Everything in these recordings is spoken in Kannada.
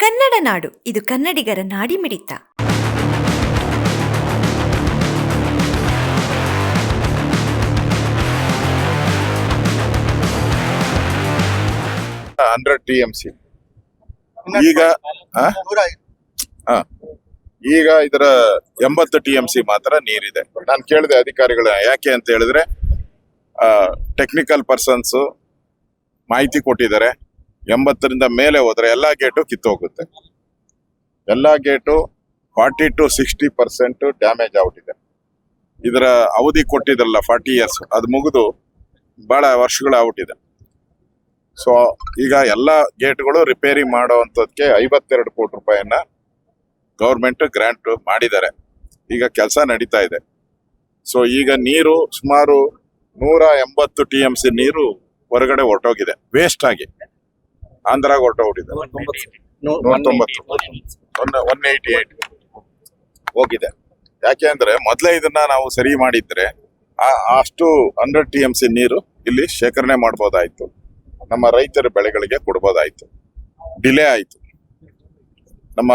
ಕನ್ನಡ ನಾಡು ಇದು ಕನ್ನಡಿಗರ ನಾಡಿಮಿಡಿತ ಹಂಡ್ರೆಡ್ ಟಿ ಎಂ ಸಿ. ಈಗ ಆ? ಆ. ಈಗ ಇದರ ಎಂಬತ್ತು ಟಿ ಎಂ ಸಿ ಮಾತ್ರ ನೀರಿದೆ. ನಾನು ಕೇಳಿದೆ ಅಧಿಕಾರಿಗಳು ಯಾಕೆ ಅಂತ ಹೇಳಿದ್ರೆ ಟೆಕ್ನಿಕಲ್ ಪರ್ಸನ್ಸ್ ಮಾಹಿತಿ ಕೊಟ್ಟಿದ್ದಾರೆ. ಎಂಬತ್ತರಿಂದ ಮೇಲೆ ಹೋದ್ರೆ ಎಲ್ಲಾ ಗೇಟು ಕಿತ್ತೋಗುತ್ತೆ. ಎಲ್ಲಾ gate forty to sixty percent damage ಆಗ್ಬಿಟ್ಟಿದೆ. ಇದರ ಅವಧಿ ಕೊಟ್ಟಿದ್ರಲ್ಲ ಫಾರ್ಟಿ ಇಯರ್ಸ್ ಅದು ಮುಗಿದು ಬಹಳ ವರ್ಷಗಳಾಗ್ಬಿಟ್ಟಿದೆ ಸೊ ಈಗ ಎಲ್ಲ ಗೇಟ್ಗಳು ರಿಪೇರಿ ಮಾಡುವಂಥದ್ಕೆ ಐವತ್ತೆರಡು ಕೋಟಿ ರೂಪಾಯಿಯನ್ನ ಗೌರ್ಮೆಂಟ್ ಗ್ರ್ಯಾಂಟ್ ಮಾಡಿದ್ದಾರೆ. ಈಗ ಕೆಲಸ ನಡೀತಾ ಇದೆ. ಸೊ ಈಗ ನೀರು ಸುಮಾರು ನೂರ ಎಂಬತ್ತು ಟಿ ಎಂ ಸಿ ನೀರು ಹೊರಗಡೆ ಹೊರಟೋಗಿದೆ. ವೇಸ್ಟ್ ಆಗಿ. ಆಂಧ್ರಾಗ ನೂರತ್ತೊಂಬತ್ತು ಒನ್ ಒನ್ ಏಯ್ಟಿ ಏಟ್ ಹೋಗಿದೆ. ಯಾಕೆ ಅಂದ್ರೆ ಮೊದಲೇ ಇದನ್ನ ನಾವು ಸರಿ ಮಾಡಿದ್ರೆ ಆ- ಅಷ್ಟು ಹಂಡ್ರೆಡ್ ಟಿ ಎಂ ಸಿ ನೀರು ಇಲ್ಲಿ ಶೇಖರಣೆ ಮಾಡಬಹುದಾಯ್ತು ನಮ್ಮ ರೈತರ ಬೆಳೆಗಳಿಗೆ ಕೊಡ್ಬೋದಾಯ್ತು. ಡಿಲೇ ಆಯ್ತು. ನಮ್ಮ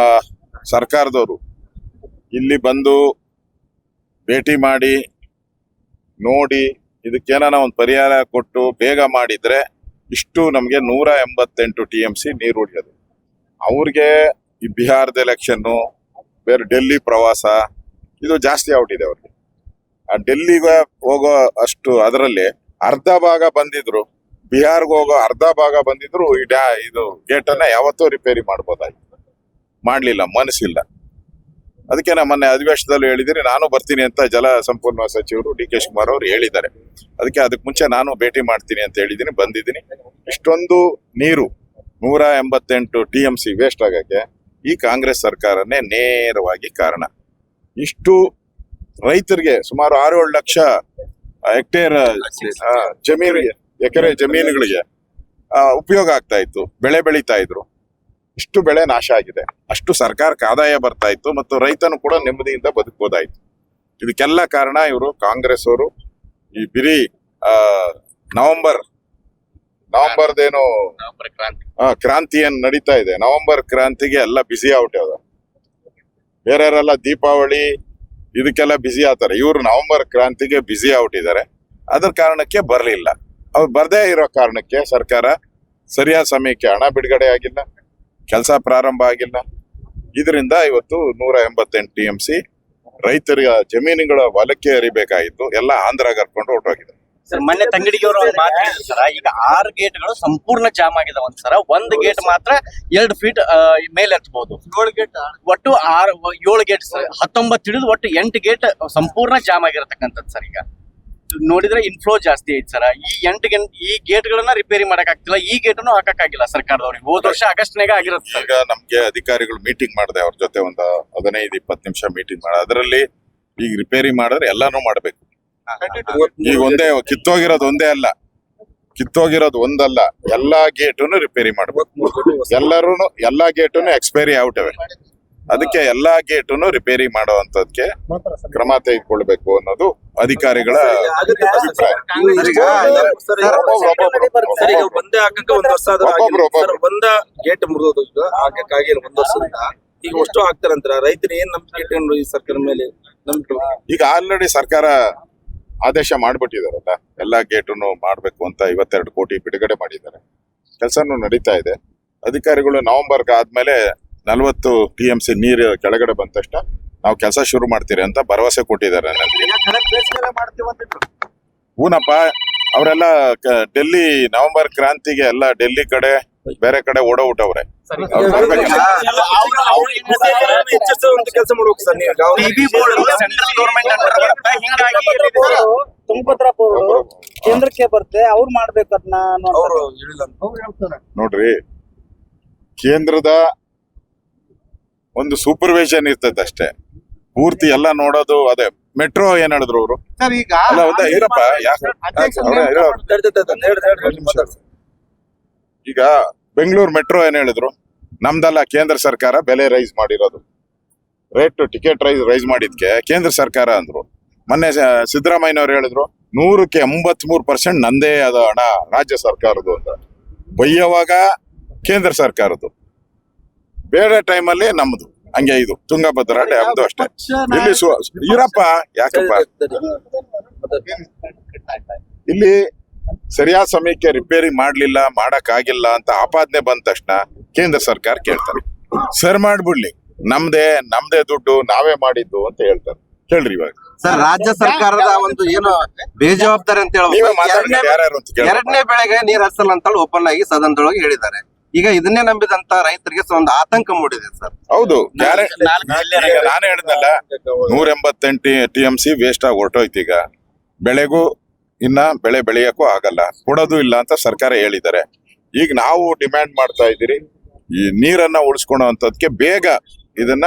ಸರ್ಕಾರದವರು ಇಲ್ಲಿ ಬಂದು ಭೇಟಿ ಮಾಡಿ ನೋಡಿ ಇದಕ್ಕೇನಾನ ಒಂದು ಪರಿಹಾರ ಕೊಟ್ಟು ಬೇಗ ಮಾಡಿದ್ರೆ ಇಷ್ಟು ನಮಗೆ ನೂರ ಎಂಬತ್ತೆಂಟು ಟಿ ಎಂ ಸಿ ನೀರು ಉಳಿಯೋದು. ಅವ್ರಿಗೆ ಈ ಬಿಹಾರದ ಎಲೆಕ್ಷನ್ನು ಬೇರೆ ಡೆಲ್ಲಿ ಪ್ರವಾಸ, ಇದು ಜಾಸ್ತಿ ಆಗ್ಬಿಟ್ಟಿದೆ ಅವ್ರಿಗೆ. ಆ ಡೆಲ್ಲಿಗೆ ಹೋಗೋ ಅಷ್ಟು ಅದರಲ್ಲಿ ಅರ್ಧ ಭಾಗ ಬಂದಿದ್ರು, ಬಿಹಾರ್ಗೆ ಹೋಗೋ ಅರ್ಧ ಭಾಗ ಬಂದಿದ್ರು ಈ ಡ್ಯಾ ಇದು ಗೇಟನ್ನು ಯಾವತ್ತೂ ರಿಪೇರಿ ಮಾಡ್ಬೋದಾಗಿತ್ತು ಮಾಡಲಿಲ್ಲ ಮನಸ್ಸಿಲ್ಲ ಅದಕ್ಕೆ ನಾನು ಮೊನ್ನೆ ಅಧಿವೇಶನದಲ್ಲಿ ಹೇಳಿದಿರಿ, ನಾನು ಬರ್ತೀನಿ ಅಂತ ಜಲ ಸಂಪನ್ಮೂಲ ಸಚಿವರು ಡಿ ಕೆ ಶಿವಕುಮಾರ್ ಅವರು ಹೇಳಿದ್ದಾರೆ. ಅದಕ್ಕೆ ಅದಕ್ಕೆ ಮುಂಚೆ ನಾನು ಭೇಟಿ ಮಾಡ್ತೀನಿ ಅಂತ ಹೇಳಿದ್ದೀನಿ, ಬಂದಿದ್ದೀನಿ. ಇಷ್ಟೊಂದು ನೀರು ನೂರ ಎಂಬತ್ತೆಂಟು ಟಿ ಎಂ ಸಿ ವೇಸ್ಟ್ ಆಗಕ್ಕೆ ಈ ಕಾಂಗ್ರೆಸ್ ಸರ್ಕಾರನೇ ನೇರವಾಗಿ ಕಾರಣ. ಇಷ್ಟು ರೈತರಿಗೆ ಸುಮಾರು ಆರು ಏಳು ಲಕ್ಷ ಹೆಕ್ಟೇರ್ ಜಮೀನು, ಎಕರೆ ಜಮೀನುಗಳಿಗೆ ಉಪಯೋಗ ಆಗ್ತಾ ಇತ್ತು, ಬೆಳೆ ಬೆಳೀತಾ ಇದ್ರು. ಇಷ್ಟು ಬೆಳೆ ನಾಶ ಆಗಿದೆ. ಅಷ್ಟು ಸರ್ಕಾರಕ್ಕೆ ಆದಾಯ ಬರ್ತಾ ಇತ್ತು ಮತ್ತು ರೈತನು ಕೂಡ ನೆಮ್ಮದಿಯಿಂದ ಬದುಕಬಹುದಾಯಿತು ಇದಕ್ಕೆಲ್ಲ ಕಾರಣ ಇವರು ಕಾಂಗ್ರೆಸ್ ಅವರು. ಈ ಬಿರಿ ಆ ನವೆಂಬರ್ ನವೆಂಬರ್ದೇನು ಕ್ರಾಂತಿ. ಏನ್ ನಡೀತಾ ಇದೆ. ನವೆಂಬರ್ ಕ್ರಾಂತಿಗೆ ಎಲ್ಲ ಬಿಸಿ ಆಗ್ಬಿಟ್ಟದ ಬೇರೆಯವರೆಲ್ಲ ದೀಪಾವಳಿ ಇದಕ್ಕೆಲ್ಲ ಬಿಸಿ ಆತಾರೆ. ಇವರು ನವೆಂಬರ್ ಕ್ರಾಂತಿಗೆ ಬಿಸಿ ಇದ್ದಾರೆ. ಅದ್ರ ಕಾರಣಕ್ಕೆ ಬರಲಿಲ್ಲ. ಅವ್ರು ಬರದೇ ಇರೋ ಕಾರಣಕ್ಕೆ ಸರ್ಕಾರ ಸರಿಯಾದ ಸಮಯಕ್ಕೆ ಹಣ ಬಿಡುಗಡೆ ಆಗಿಲ್ಲ. ಕೆಲಸ ಪ್ರಾರಂಭ ಆಗಿಲ್ಲ. ಇದರಿಂದ ಇವತ್ತು ನೂರ ಎಂಬತ್ತೆಂಟು ಟಿ ಎಂ ಸಿ ರೈತರ ಜಮೀನುಗಳ ಹೊಲಕ್ಕೆ ಹರಿಬೇಕಾಗಿತ್ತು. ಎಲ್ಲ ಆಂಧ್ರ ಕರ್ಕೊಂಡು ಹೊರಟೋಗಿದೆ. ಸರ್ ಮೊನ್ನೆ ತಂಗಡಿಗೆಯವರು ಒಂದು ಮಾತು ಹೇಳಿದ್ರು ಸರ್. ಈಗ ಆರು ಗೇಟ್ಗಳು ಸಂಪೂರ್ಣ ಜಾಮ್ ಆಗಿದಾವ ಸರ್. ಒಂದು ಗೇಟ್ ಮಾತ್ರ ಎರಡು ಫೀಟ್ ಮೇಲೆ ಎತ್ತಬಹುದು ಏಳು ಗೇಟ್ ಒಟ್ಟು ಆರು ಏಳು ಗೇಟ್ ಸರ್. ಹತ್ತೊಂಬತ್ತು ಹಿಡಿದು ಒಟ್ಟು ಎಂಟು ಗೇಟ್ ಸಂಪೂರ್ಣ ಜಾಮ್ ಆಗಿರತಕ್ಕಂಥದ್ದು ಸರ್ ಈಗ. ನೋಡಿದ್ರೆ ಇನ್ಫ್ಲೋ ಜಾಸ್ತಿ ಐತಿ ಸರ್. ಈ ಎಂಟು ಗಂಟೆ ಈ ಗೇಟ್ ಗಳನ್ನ ರಿಪೇರಿ ಮಾಡಕ್ ಆಗ್ತಿಲ್ಲ. ಈ ಗೇಟ್ ಅನ್ನು ಹಾಕಕ್ಕಾಗಿಲ್ಲ ಸರ್ಕಾರದವ್ರಿಗೆ. ಹೋದ ವರ್ಷ ಆಗಸ್ಟ್ನಾಗ ಆಗಿರುತ್ತೆ ಸರ್. ಈಗ ನಮ್ಗೆ ಅಧಿಕಾರಿಗಳು ಮೀಟಿಂಗ್ ಮಾಡಿದೆ ಅವ್ರ ಜೊತೆ ಒಂದು ಹದಿನೈದು, ಇಪ್ಪತ್ತು ನಿಮಿಷ ಮೀಟಿಂಗ್ ಮಾಡ, ಅದರಲ್ಲಿ ಈಗ ರಿಪೇರಿ ಮಾಡಿದ್ರೆ ಎಲ್ಲಾನು ಮಾಡ್ಬೇಕು. ಈಗ ಒಂದೇ ಕಿತ್ತೋಗಿರೋದು ಒಂದೇ ಅಲ್ಲ. ಕಿತ್ತೋಗಿರೋದು ಒಂದಲ್ಲ. ಎಲ್ಲಾ ಗೇಟುನು ರಿಪೇರಿ ಮಾಡ್ಬೇಕು. ಎಲ್ಲರೂ ಎಲ್ಲಾ ಗೇಟುನು ಎಕ್ಸ್ಪೈರಿ ಆಗ್ಬಿಟ್ಟವೆ. ಅದಕ್ಕೆ ಎಲ್ಲಾ ಗೇಟುನು ರಿಪೇರಿ ಮಾಡುವಂತದ್ಕೆ ಕ್ರಮ ತೆಗೆದುಕೊಳ್ಬೇಕು ಅನ್ನೋದು ಅಧಿಕಾರಿಗಳ ಅಭಿಪ್ರಾಯ. ಒಂದೇ ಹಾಕಕ್ಕೆ ಒಂದ್ ವರ್ಷ ಆದ್ರೂ ಒಂದ ಗೇಟ್ ಮುರಿದೋದು ಈಗ ಹಾಕಕ್ ಆಗಿಲ್ಲ ಒಂದ್ ವರ್ಷದಿಂದ. ಈಗ ಅಷ್ಟು ಹಾಕ್ತಾರಂತರ ರೈತರು ಏನ್ ನಂಬಿಕೆ ಇಟ್ಕೊಂಡ್ರು ಈ ಸರ್ಕಾರ ಮೇಲೆ ನಂಬಿಕೆ ಈಗ ಆಲ್ರೆಡಿ ಸರ್ಕಾರ ಆದೇಶ ಮಾಡ್ಬಿಟ್ಟಿದಾರಲ್ಲ. ಎಲ್ಲಾ ಗೇಟನ್ನು ಮಾಡ್ಬೇಕು ಅಂತ ಐವತ್ತೆರಡು ಕೋಟಿ ಬಿಡುಗಡೆ ಮಾಡಿದ್ದಾರೆ. ಕೆಲಸನೂ ನಡೀತಾ ಇದೆ. ಅಧಿಕಾರಿಗಳು ನವೆಂಬರ್ ಆದ್ಮೇಲೆ ನಲವತ್ತು ಟಿ ಎಂ ಸಿ ನೀರು ಕೆಳಗಡೆ ಬಂದ ತಕ್ಷಣ ನಾವು ಕೆಲಸ ಶುರು ಮಾಡ್ತೀರಿ ಅಂತ ಭರವಸೆ ಕೊಟ್ಟಿದ್ದಾರೆ ನನಗೆ ಹೂನಪ್ಪ ಅವರೆಲ್ಲ ಡೆಲ್ಲಿ ನವೆಂಬರ್ ಕ್ರಾಂತಿಗೆ ಎಲ್ಲ ಡೆಲ್ಲಿ ಕಡೆ ಬೇರೆ ಕಡೆ ನೀವು. ಯಾವ- ಬೋರ್ಡ್ ಕೇಂದ್ರಕ್ಕೆ ಬರುತ್ತೆ ಅವ್ರು ಮಾಡ್ಬೇಕು ಅದನ್ನ ನೋಡ್ರಿ ಕೇಂದ್ರದ ಒಂದು ಸೂಪರ್ವಿಷನ್ ಇರ್ತದೆ ಅಷ್ಟೇ. ಪೂರ್ತಿ ಎಲ್ಲ ನೋಡೋದು ಅದೇ ಮೆಟ್ರೋ ಏನ್ ಹೇಳಿದ್ರು ಅವರು? ಸರ್ ಈಗ ಮಾತಾಡ್ಸಿ. ಈಗ ಬೆಂಗಳೂರು ಮೆಟ್ರೋ ಏನ್ ಹೇಳಿದ್ರು? ನಮ್ದಲ್ಲ ಕೇಂದ್ರ ಸರ್ಕಾರ ಬೆಲೆ ರೈಸ್ ಮಾಡಿರೋದು. ರೇಟ್ ಟಿಕೆಟ್ ರೈಸ್ ರೈಸ್ ಮಾಡಿದ್ಕೆ ಕೇಂದ್ರ ಸರ್ಕಾರ ಅಂದ್ರು. ಮೊನ್ನೆ ಸಿದ್ದರಾಮಯ್ಯನವ್ರು ಹೇಳಿದ್ರು ನೂರಕ್ಕೆ ಎಂಬತ್ ಮೂರು ಪರ್ಸೆಂಟ್ ನಂದೇ ಅದ ಹಣ ರಾಜ್ಯ ಸರ್ಕಾರದ್ದು ಅಂತ. ಬೈಯವಾಗ ಕೇಂದ್ರ ಸರ್ಕಾರದ್ದು. ಬೇರೆ ಟೈಮಲ್ಲಿ ನಮ್ದು. ಹಂಗೆ ಇದು ತುಂಗಭದ್ರಾ ಡ್ಯಾಮ್ದು ಅಷ್ಟೇ. ಇಲ್ಲಿ ಸು- ಇರಪ್ಪ ಯಾಕಪ್ಪ? ಇಲ್ಲಿ ಸರಿಯಾದ ಸಮಯಕ್ಕೆ ರಿಪೇರಿ ಮಾಡ್ಲಿಲ್ಲ ಮಾಡಕ್ ಆಗಿಲ್ಲ ಅಂತ ಆಪಾದನೆ ಬಂದ ತಕ್ಷಣ ಕೇಂದ್ರ ಸರ್ಕಾರ ಕೇಳ್ತಾರೆ. ಸರ್ ಮಾಡ್ಬಿಡ್ಲಿ. ನಮ್ದೇ ನಮ್ದೇ ದುಡ್ಡು ನಾವೇ ಮಾಡಿದ್ದು ಅಂತ ಹೇಳ್ತಾರೆ. ಹೇಳ್ರಿ ಇವಾಗ. ಸರ್ ರಾಜ್ಯ ಸರ್ಕಾರದ ಒಂದು ಏನು ಬೇಜವಾಬ್ದಾರಿ ಅಂತ ಹೇಳಿ ಮಾತಾಡ್ರಿ ಎರಡನೇ- ಯಾರ್ಯಾರು ಅಂತ ಕೇಳಿ ಎರಡನೇ ಬೆಳೆಗೆ ನೀರ್ ಹರಿಸಲ್ಲ ಅಂತ ಓಪನ್ ಆಗಿ ಸದನದೊಳಗೆ ಹೇಳಿದ್ದಾರೆ. ಈಗ ಇದನ್ನೇ ನಂಬಿದಂತ ರೈತರಿಗೆ ಒಂದು ಆತಂಕ ಮೂಡಿದೆ ಸರ್. ಹೌದು. ನಾನು ಹೇಳಿದ್ನಲ್ಲ ನೂರ ಎಂಬತ್ತೆಂಟು ಟಿ ಎಂ ಸಿ ವೇಸ್ಟ್ ಆಗಿ ಹೊರಟೋಯ್ತು ಈಗ. ಬೆಳೆಗೂ ಇನ್ನ ಬೆಳೆ ಬೆಳೆಯಕ್ಕೂ ಆಗಲ್ಲ. ಕೊಡೋದು ಇಲ್ಲ ಅಂತ ಸರ್ಕಾರ ಹೇಳಿದ್ದಾರೆ. ಈಗ ನಾವು ಡಿಮ್ಯಾಂಡ್ ಮಾಡ್ತಾ ಇದ್ದೀರಿ. ಈ ನೀರನ್ನ ಉಳಿಸ್ಕೊಳ್ಳೋಂಥದ್ಕೆ ಬೇಗ ಇದನ್ನ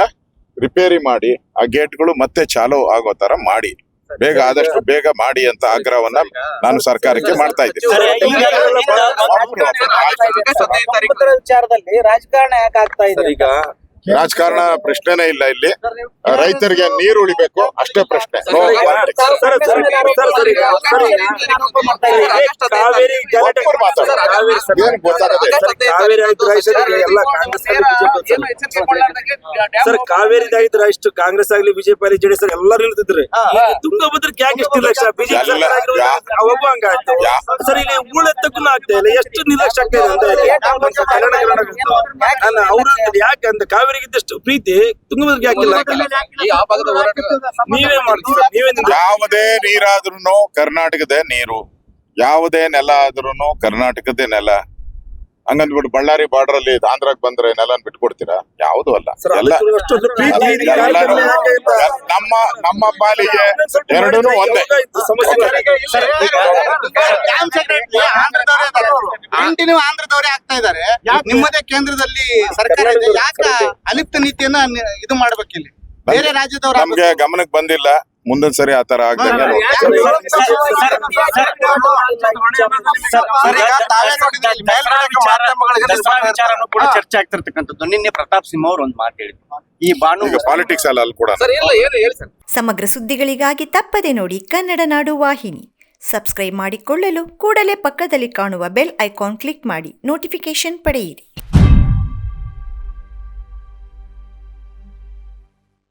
ರಿಪೇರಿ ಮಾಡಿ ಆ ಗೇಟ್ಗಳು ಮತ್ತೆ ಚಾಲು ಆಗೋ ತರ ಮಾಡಿ. ಬೇಗ ಆದಷ್ಟು ಬೇಗ ಮಾಡಿ ಅಂತ ಆಗ್ರಹವನ್ನ ನಾನು ಸರ್ಕಾರಕ್ಕೆ ಮಾಡ್ತಾ ಇದ್ದೀನಿ. ವಿಚಾರದಲ್ಲಿ ರಾಜಕಾರಣ ಯಾಕೆ ಆಗ್ತಾ ಇದೆ? ಈಗ ರಾಜಕಾರಣ ಪ್ರಶ್ನೆನೇ ಇಲ್ಲ ಇಲ್ಲಿ ರೈತರಿಗೆ ನೀರು ಉಳಿಬೇಕು ಅಷ್ಟೇ ಪ್ರಶ್ನೆ. ಸರ್, ಕಾವೇರಿ ಕಾವೇರಿ ಏನು ಗೊತ್ತಾಗದೆ? ಸರ್, ಕಾವೇರಿ ಕಾವೇರಿ ಆಯ್ತು ಇಷ್ಟು ಕಾಂಗ್ರೆಸ್ ಆಗ್ಲಿ ಬಿಜೆಪಿ ಆಗಲಿ ಜೆಡಿಎಸ್ ಎಲ್ಲರೂ ನಿಲ್ತಿದ್ರು ತುಂಗಭದ್ರ ತುಂಗಭದ್ರಕ್ಕೆ ಯಾಕೆ ಎಷ್ಟು ನಿರ್ಲಕ್ಷ್ಯ ಬಿಜೆಪಿ ಒಬ್ಬ ಹಂಗಾಯ್ತು ಸರ್ ಇಲ್ಲಿ ಉಳೆತ್ತಕ್ಕೂ ಆಗ್ತಾ ಇಲ್ಲ ಎಷ್ಟು ನಿರ್ಲಕ್ಷ್ಯ ಆಗ್ತಾ ಇದೆ ಅಂತ ಅವ್ರು ಯಾಕೆ ಅಂತ ಕಾವೇರಿಗೆ ಇದ್ದಷ್ಟು ಪ್ರೀತಿ ತುಂಗಭದ್ರಿಗೆ ಹಾಕಿಲ್ಲ. ನೀವೇ ಮಾಡ್ತೀರಾ? ನೀವೇ ಯಾವುದೇ ನೀರಾದ್ರೂ ಕರ್ನಾಟಕದ ನೀರು. ಯಾವುದೇ ನೆಲ ಆದ್ರೂ ಕರ್ನಾಟಕದ ನೆಲ. ಹಂಗಂದ್ಬಿಟ್ಟು ಬಳ್ಳಾರಿ ಬಾರ್ಡರ್ ಅಲ್ಲಿ ಆಂಧ್ರಕ್ ಬಂದ್ರೆ ನೆಲ ಬಿಟ್ಕೊಡ್ತೀರಾ ಯಾವುದು ಅಲ್ಲ. ಎಲ್ಲ? ನಮ್ಮ ನಮ್ಮ ಪಾಲಿಗೆ ಎರಡೂ ಒಂದೇ. ಕಂಟಿನ್ಯೂ ಆಂಧ್ರದವರೇ ಆಗ್ತಾ ಇದ್ದಾರೆ. ನಿಮ್ಮದೇ ಕೇಂದ್ರದಲ್ಲಿ ಸರ್ಕಾರ ಯಾಕ ಅಲಿಪ್ತ ನೀತಿಯನ್ನ ಇದು ಮಾಡ್ಬೇಕಿಲ್ಲಿ? ಬೇರೆ ರಾಜ್ಯದವರು ನಮ್ಗೆ ಗಮನಕ್ಕೆ ಬಂದಿಲ್ಲ. ಮುಂದಿನ ಸರಿ ಆಗ್ದಂಗೆ ದಸರಾ ವಿಚಾರನೂ ಕೂಡ ಚರ್ಚೆ ಆಗ್ತಿರ್ತಕ್ಕಂಥದ್ದು. ನಿನ್ನೆ ಪ್ರತಾಪ್ ಸಿಂಹ ಅವರು ಒಂದು ಮಾತು ಹೇಳಿದ್ರು. ಈ ಬಾಣು ಪಾಲಿಟಿಕ್ಸ್ ಅಲ್ಲ ಅಲ್ಲಿ ಕೂಡ. ಸಮಗ್ರ ಸುದ್ದಿಗಳಿಗಾಗಿ ತಪ್ಪದೆ ನೋಡಿ ಕನ್ನಡ ನಾಡು ವಾಹಿನಿ. ಸಬ್ಸ್ಕ್ರೈಬ್ ಮಾಡಿಕೊಳ್ಳಲು ಕೂಡಲೇ ಪಕ್ಕದಲ್ಲಿ ಕಾಣುವ ಬೆಲ್ ಐಕಾನ್ ಕ್ಲಿಕ್ ಮಾಡಿ. ನೋಟಿಫಿಕೇಶನ್ ಪಡೆಯಿರಿ.